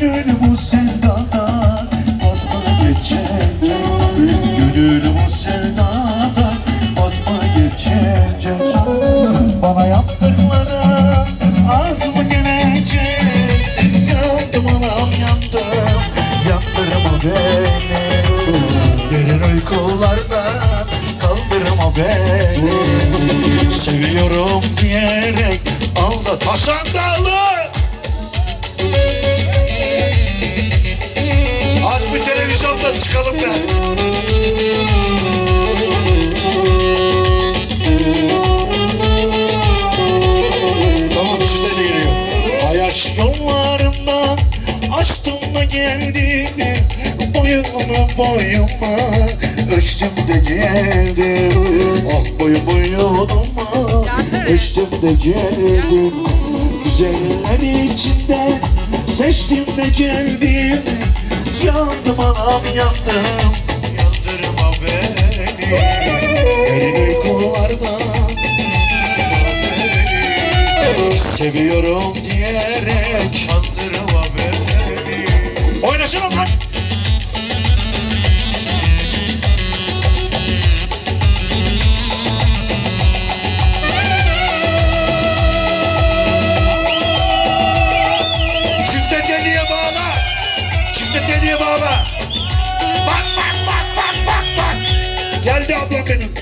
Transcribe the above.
Gönül bu sevdadan vazgeçecek Gönül bu sevdadan vazgeçecek Bana yaptıkları az mı gelecek? Yandım anam yandım. Yandırma beni. Derin uykularda kaldırma beni. Seviyorum diyerek aldat Hasan Dağlı çıkalım da. Tamam çifte de giriyor. Ayaş yollarından açtım da geldim. Boyumu boyuma ölçtüm de geldim. Ah boyu boyuma ölçtüm de geldim. Güzeller içinde seçtim de geldim. Yandım anam yandım. Yandırma beni. Derin uykulardan Seviyorum diyerek Kandırma beni Oynasana lan Teliye bağla Bak bak bak bak bak bak. Geldi ablam benim